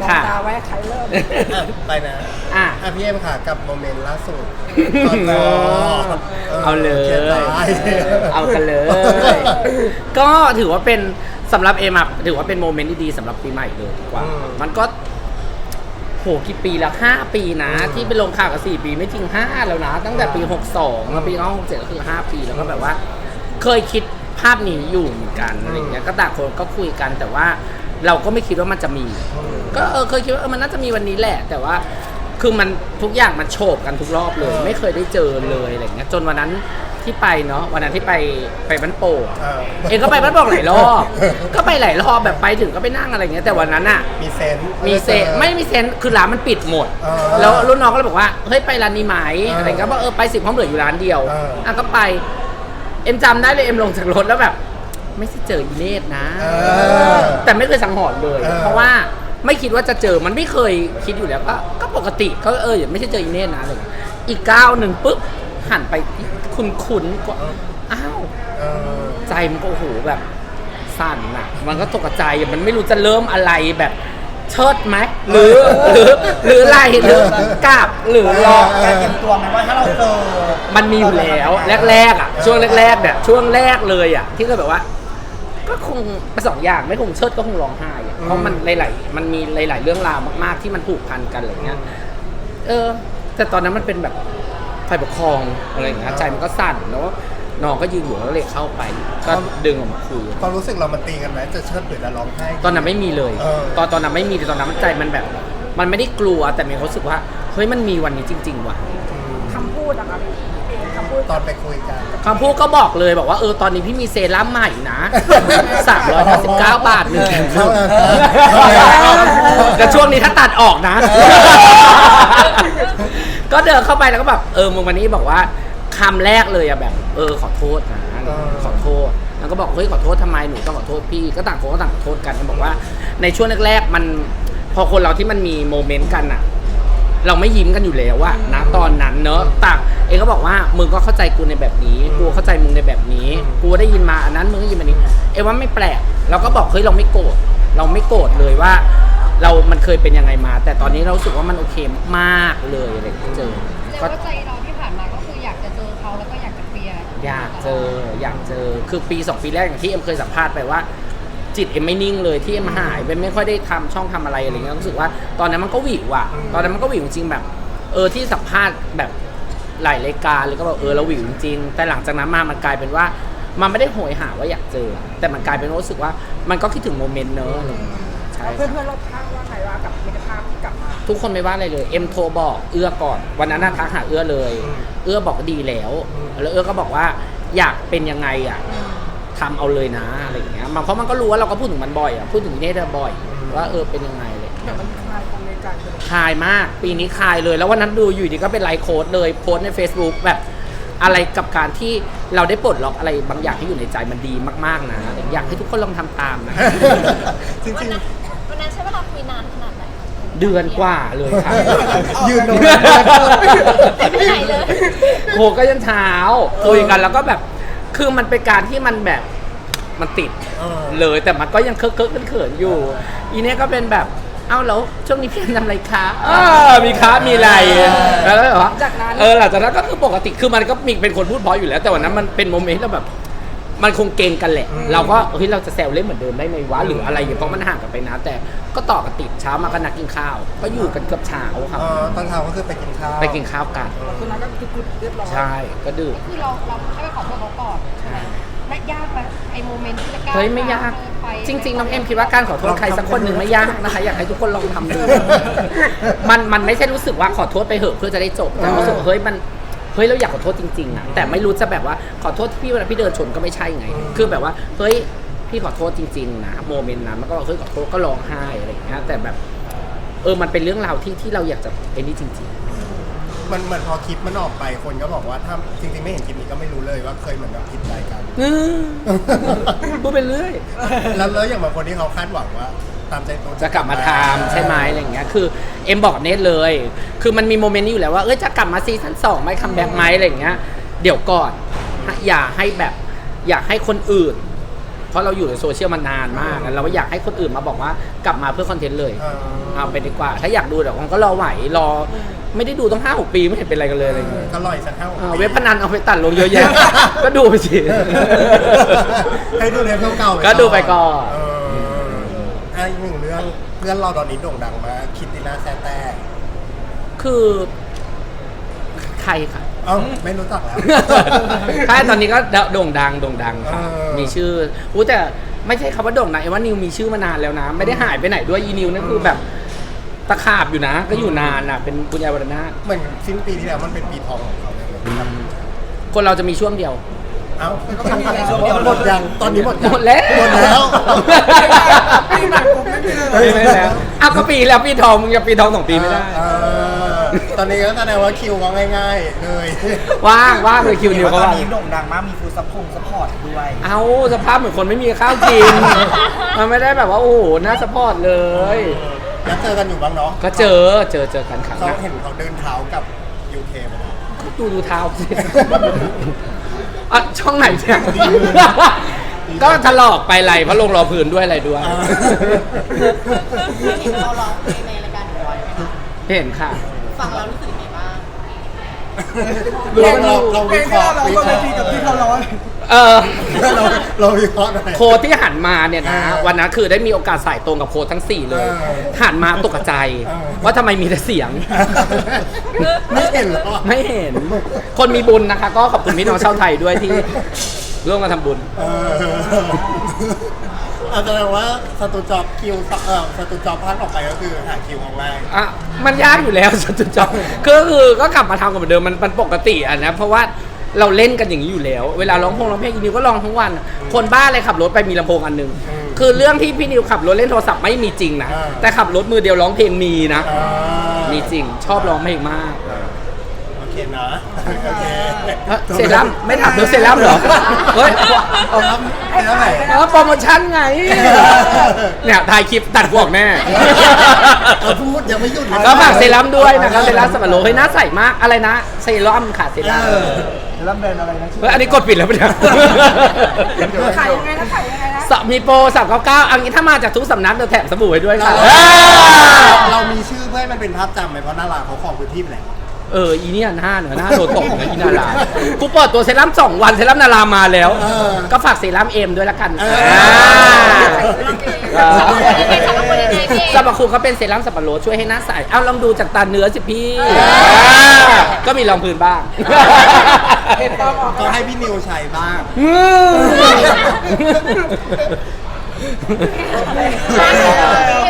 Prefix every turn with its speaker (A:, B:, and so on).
A: มอง
B: ค่ะ
A: ตาไว้ใครเริ่ม
C: อะไปนะ
B: อะ
C: อะพี่เอ็มค่ะกับโมเมนต์ล่าสุดก่อนจอ
B: เอาเลย
C: ขีนไว้
B: เอากันเลย ก็ถือว่าเป็นสำหรับเอมอะถือว่าเป็นโมเมนต์ที่ดีสำหรับปีใหม่เลยดีกว่า
C: อืม
B: มันก็ โหกี่ปีแล้วห้าปีนะ
C: อืม
B: ที่ไปลงข่าวกับสี่ปีไม่จริงห้าแล้วนะ ตั้งแต่ปีหกสองมาปีน้องหกเจ็ดก็คือห้าปีแล้วก็แบบว่า เคยคิดภาพนี้อยู่เหมือนกันอะไรเงี้ยก็ต่างคนก็คุยกันแต่ว่า เราก็ไม่คิดว่ามันจะมี ก็เออเคยคิดว่าเออมันน่าจะมีวันนี้แหละ แต่ว่าคือมันทุกอย่างมันโฉบกันทุกรอบเลย
C: เออ
B: ไม่เคยได้เจอเลยอะไรเงี้ยจนวันนั้นที่ไปเนาะวันนั้นที่ไปไปบ้านโป่ง
C: เออ
B: เองก็ไปบ้านโป่งหลายรอบ ก็ไปหลายรอบแบบไปถึงก็ไปนั่งอะไรเงี้ยแต่วันนั้นอะ
C: มีเซนส์
B: มีเซนไม่มีเซนคือร้านมันปิดหมด
C: เออ
B: แล้วรุ่นน้องก็เลยบอกว่าเฮ้ยไปร้านนี้ไหม
C: เอออ
B: อะไรเงี้ยบอกเออไปสิเพราะเหลืออยู่ร้านเดียว
C: เอออ่
B: อะก็ไป เอ็มจำได้เลยเอ็มลงจากรถแล้วแบบ ไม่ใช่เจออีเนตนะ
C: เออ
B: แต่ไม่เคยสังหรณ์เลย
C: เออ
B: เพราะว่าไม่คิดว่าจะเจอมันไม่เคยคิดอยู่แล้วก็ก็ปกติก็เออไม่ใช่เจออีเนตนะอะไรเลยอีกก้าวหนึ่งปุ๊บหันไปคุ้นคุ้นๆก็อ้าว
C: เออ
B: ใจมันก็โอ้โหแบบสั่นอะมันก็ตกใจอะมันไม่รู้จะเริ่มอะไรแบบเชิดไหมหรือหรือหรืออะไรหรือกราบหรือรอ
C: เออ
A: การเตรียมตัวไหมว่าถ้าเราเจอ
B: มันมีอยู่แล้วแรกๆอะช่วงแรกๆเนี่ยช่วงแรกเลยอะที่ก็แบบว่า ก็คงเป็นสองอย่างไม่คงเชิดก็คงร้องไห้อะเพราะมันหลายๆมันมีหลาย ๆ เรื่องราวมาก ๆ ที่มันผูกพันกันอะไรเงี้ยเออ แต่ตอนนั้นมันเป็นแบบฝ่ายปกครองอะไรอย่างเงี้ยใจมันก็สั่นแล้วน้องก็ยืนอยู่แล้วเลยเข้าไป ก็ดึงออกมาคุย
C: ความรู้สึกเรามันตีกันไหมจะเชิดหรือจะร้องไห้
B: ตอนนั้นไม่มีเลย
C: เออ
B: ตอนตอนนั้นไม่มีแต่ตอนนั้นใจมันแบบ มันไม่ได้กลัวแต่มีความรู้สึกว่าเฮ้ยมันมีวันนี้จริง ๆ ว่ะ
C: อืม
A: คำพูดนะครับคำพูด
C: ตอนไปคุยกัน
B: คำพูดก็บอกเลยบอกว่าเออตอนนี้พี่มีเซรั่มใหม่นะ 359 บาทหนึ่งแถมหนึ่งแต่ช่วงนี้ถ้าตัดออกนะ ก็เดินเข้าไปแล้วก็แบบเออมึงวันนี้บอกว่าคำแรกเลยอะแบบ เออขอโทษนะ
C: เออ
B: ขอโทษ แล้วก็บอกเฮ้ยขอโทษทำไมหนูต้องขอโทษพี่ก็ต่างคนก็ต่างขอโทษกันเขาบอกว่า ในช่วงแรกๆมันพอคนเราที่มันมีโมเมนต์กันอะ เราไม่ยิ้มกันอยู่แล้วอะนะตอนนั้นเนอะต่างเองก็บอกว่ามึงก็เข้าใจกูในแบบนี้กูเข้าใจมึงในแบบนี้ กูได้ยินมาอันนั้นมึงก็ยินมานี้เอว่าไม่แปลกเราก็บอกเฮ้ยเราไม่โกรธเราไม่โกรธเลยว่า เรามันเคยเป็นยังไงมา แต่ตอนนี้เรารู้สึกว่ามันโอเคมากเลยอะไรที่เจอ
D: แสดง
B: ก็
D: ว่าใจเราที่ผ่านมาก็คืออยากจะเจอเขาแล้วก็อยากจะเคลียร์
B: อยากเจออยากเจอคือปีสองปีแรกอย่างที่เอ็มเคยสัมภาษณ์ไปว่า จิตเอ็มไม่นิ่งเลยที่เอ็มหายไปไม่ค่อยได้ทำช่องทำอะไรอะไรเงี้ยรู้สึกว่าตอนนั้นมันก็หวิวอะตอนนั้นมันก็หวิวจริงๆแบบ เออที่สัมภาษณ์แบบหลายรายการเลยก็บอกเออเราหวิวจริงๆแต่หลังจากนั้นมามันกลายเป็นว่า มันไม่ได้โหยหาว่าอยากเจอ แต่มันกลายเป็นว่ารู้สึกว่ามันก็คิดถึงโมเมนต์เนอะอะไรเงี้ยใช่
A: เพื่อน
B: ครับ
A: เพื่อนๆรอบข้างว่าไงว่ากับมิตรภาพที่กลับมา
B: ทุกคนไม่ว่าอะไรเลยเอ็มโทรบอกเอื้อก่อนวันนั้นน่ะทักหาเอื้อเลย
C: อืม
B: เอื้อบอกดีแล้ว
C: อืม
B: แล้วเอื้อก็บอกว่าอยากเป็นยังไงอะ ทำเอาเลยนะอะไรอย่างเงี้ยมันเพราะมันก็รู้ว่าเราก็พูดถึงมันบ่อยอะพูดถึงเนเธอร์บ่อย ว่าเออเป็นยังไงเลย
A: แต่มันคลายความในใจไปเลย
B: คลายมาก ปีนี้คลายเลย แล้ววันนั้นดูอยู่ดีก็เป็นไลฟ์โค้ดเลยโพสต์ใน Facebook แบบอะไรกับการที่เราได้ปลดล็อกอะไรบางอย่างที่อยู่ในใจมันดีมากๆนะอยากให้ทุกคนลองทำตามนะ
C: จริง
D: วันนั้นวันนั้นใช้เวลาคุยนานขนาดไหน
B: เดือนกว่าเลยค่ะ
C: ๆยืนตรง
D: ไม่
C: นั้น
D: ไปไหนเลย
B: โหก็ยันเช้าคุยกันแล้วก็แบบ คือมันเป็นการที่มันแบบมันติด
C: เออ
B: เลยแต่มันก็ยังเคิร์กเขินๆอยู่ อีเนี้ยก็เป็นแบบเอ้าแล้วช่วงนี้พี่ทำอะไรคะอ่ามีค้ามีอะไรแล้วก็แบบว่า
A: จากนั้น
B: เออหลังจากนั้นก็คือปกติคือมันก็มีเป็นคนพูดเพราะอยู่แล้ว แต่วันนั้นมันเป็นโมเมนต์ที่แบบ มันคงเก่งกันแหละ
C: อืม
B: เราก็เฮ้ยเราจะแซวเล่นเหมือนเดิมได้ไหมวะหรืออะไรอย่างเงี้ยเพราะมันห่างกันไปนะ แต่ก็ต่อกันติดเช้ามาก็นัดกินข้าว ก็อยู่กันเกือบเช้าครับ
C: เออตอนเช้าก็คือไปกินข้าว
B: ไปกินข้าวกัน
A: คืนนั้นก็คือเรียบร้อย
B: ใช่ก็ดื่ม
D: คือเราเราให้ไปขอโทษเขาก่อนไม่ยากไหมไอ้โมเมนต์ที่จะก้าว
B: เฮ้ยไม่ยาก
D: ไป
B: จริง ๆ น้องเอ็มคิดว่าการขอโทษใครสักคนหนึ่งไม่ยากนะคะ อยากให้ทุกคนลองทำดูมันมันไม่ใช่รู้สึกว่าขอโทษไปเหอะเพื่อจะได้จบแต่รู้สึกว่าเฮ้ยมัน เฮ้ยเราอยากขอโทษจริงๆอะแต่ไม่รู้จะแบบว่าขอโทษที่พี่เวลาพี่เดินชนก็ไม่ใช่ไง คือแบบว่าเฮ้ยพี่ขอโทษจริงๆนะโมเมนต์นั้นมันก็เฮ้ยขอโทษก็ร้องไห้อะไรอย่างเงี้ยแต่แบบ เออมันเป็นเรื่องราวที่ที่เราอยากจะไอ้นี่จริง
C: มันเหมือนพอคลิปมันออกไปคนก็บอกว่าถ้าจริงๆไม่เห็นคลิปนี้ก็ไม่รู้เลยว่าเคยเหมือนแบบผิดใจกัน
B: ๆอื้อพูดไปเรื่อย
C: แล้วแล้วอย่างบางคนที่เขาคาดหวังว่า ตามใจตัว
B: จะกลับมาทำใช่ไหมอะไรอย่างเงี้ยคือเอ็มบอกกับเนทเลย คือมันมีโมเมนต์นี้อยู่แล้วว่าเอ้ยจะกลับมาซีซั่นสองไหมคัมแบ็กไหมอะไรอย่างเงี้ยเดี๋ยวก่อนอย่าให้แบบอย่าให้คนอื่น เพราะเราอยู่ในโซเชียลมานานมากเราไม่อยากให้คนอื่นมาบอกว่ากลับมาเพื่อคอนเทนต์เลย
C: เออ
B: เอาไปดีกว่า ถ้าอยากดูเดี๋ยวผมก็รอไหวรอไม่ได้ดูต้องห้าหกปีไม่เห็นเป็นอะไรกันเลยอะไรอย่างเงี้ย
C: ก็ลอยสักเท่า
B: เออเว็บพนันเอาไปตัดลงเยอะแยะก็ดูไปสิ
C: ให้ดูเรื่องเก่าๆ
B: ก็ดูไปก่อน
C: เออ อะอีกหนึ่งเรื่องเพื่อนเราตอนนี้โด่งดังมากคิดติน่าแซ่แต่
B: คือใครค่ะ
C: เอ้าไม่รู้จักแล้ว
B: ใช่ตอนนี้ก็โด่งดังโด่งดังค่ะ
C: เออ
B: มีชื่ออู้แต่ไม่ใช่คำว่าโด่งดังเอ็มว่านิวมีชื่อมานานแล้วนะ ไม่ได้หายไปไหนด้วยอีนิวนั่นคือแบบตะขาบอยู่นะ ก็อยู่นานอะเป็นปุญญาวรรณาถ
C: เหมือนสิ้นปีที่แล้วมันเป็นปีทองของเขาเลยครับ
B: คนเราจะมีช่วงเดียว
C: เอ้าหมดยังตอนนี้หมดยัง
B: หมดแล้ว
C: หมดแล้ว
A: ปีใหม่ผมไม่มีเลย
B: ไม่ได้แล้วอ้าวก็ปีแล้วปีทองมึงจะปีทองสองปีไม่ได้
C: เออตอนนี้ก็แสดงว่าคิวก็ง่ายๆเลย
B: ว่างว่างเลยคิวนิวเขา
E: ตอน
B: ว่าง
E: นี้โด่งดังมากมีฟูดซัพพงซัพพอร์ตด้วย
B: เอาสภาพเหมือนคนไม่มีข้าวกินมันไม่ได้แบบว่าโอ้โหน่าสปอร์ตเลย
C: แล้วเจอกันอยู่บ้างเนาะ
B: ก็เจอเจอเจอกันครั้ง
C: เขา
B: นะ
C: เห็นเขาเดินเท้ากับยูเคมาแล้ว
B: ดูดูเท้าสิ อะช่องไหนเนี่ยก็ถลอกไปไหลเพราะลงรอพื้นด้วยอะไรด้วย
F: เห็นเขาร้องเพลงในรายการของเราไหมคะ
B: เห็นค่ะ
F: ฟังแล้วรู้สึกยังไงบ้าง
C: เราเราเรา
A: เพล
C: วิ
A: ง
C: เค
A: ที่
C: ราะ
A: เรา
C: ห์
A: ร้อง
C: วิ
A: บ
C: เคนราะห์
A: เวทีกับที่เขาร้อง
B: เออ
C: เราเราวิเคราะห์หน่อย
B: โค้ดที่หันมาเนี่ยนะ
C: อ่า
B: วันนั้นคือได้มีโอกาสสายตรงกับโค้ดทั้ง 4 เลย
C: เออ
B: หันมาตกใจ
C: เออ
B: ว่าทำไมมีแต่เสียง
C: ไม่เห็นเหรอ
B: ไม่เห็น คนมีบุญนะคะ ก็ขอบคุณพี่น้องชาวไทยด้วยที่ร่วมกันทำบุญ
C: เออเอาแสดงว่าสตูจอบคิวเออสตูจอบพันออกไปก็คือหาคิวเอาง่าย
B: อะมันยากอยู่แล้ว จุดจบก็คือก็กลับมาทำกันเหมือนเดิมมันมันปกติอะนะเพราะว่า เราเล่นกันอย่างนี้อยู่แล้ว เวลาร้องพงร้องเพลงอีนิวก็ร้องทั้งวัน คนบ้าเลยขับรถไปมีลำโพงอันหนึง
C: อืม
B: คือเรื่องที่พี่นิวขับรถเล่นโทรศัพท์ไม่มีจริงนะ
C: อ่า
B: แต่ขับรถมือเดียวร้องเพลงมีนะ
C: อ่า
B: มีจริงชอบร้องเพลงมาก
C: โอ เคนะ โอเค
B: เอ้อเซรั่มไม่ถามเรื่องเซรั่มเหรอเฮ้ย
C: เอาครับเป็นเท่าไหร่
B: เออโปรโมชั่นไง เนี่ยถ่ายคลิปตัดพวกแน่
C: เอาพูดยังไม่หยุดเลย
B: ก็ฝากเซรั่มด้วยนะครับเซรั่มสับปะรดเฮ้ยหน้าใสมากอะไรนะเซรั่มค่ะเซรั่ม
C: เออ
E: แล้วแบรนด์อะไรนะ
B: เฮ้ยอันนี้กดปิดแล้วปะเนี่ย
A: ขายยังไงนะขายยังไงนะ
B: สมีโปรสามเก้าเก้าอันนี้ถ้ามาจากทุกสำนักเดี๋ยวแถมสบู่ให้ด้วยค่ะ
C: เรามีชื่อเพื่อให้มันเป็นภาพจำไหมเพราะหน้าร้านเขาของพื้นที่ไปแล้ว
B: เอออีเนี่ยหน้าเหนือหน้าโดนตกนะอีนารากูเปิดตัวเซรั่มสองวันเซรั่มนารามาแล้ว
C: เออ
B: ก็ฝากเซรั่มเอ็มด้วยละกัน
C: เออ
B: อ่า
F: ยังไงสำหรับคนยังไงพี่
B: สรรพคุณเขาเป็นเซรั่มสับปะรดช่วยให้หน้าใส เอาลองดูจากตาเนื้อสิพี่าก็มีรองพื้นบ้าง
A: เห็นตอนออก
C: ก็ให้พี่นิวใช้บ้าง
B: อืม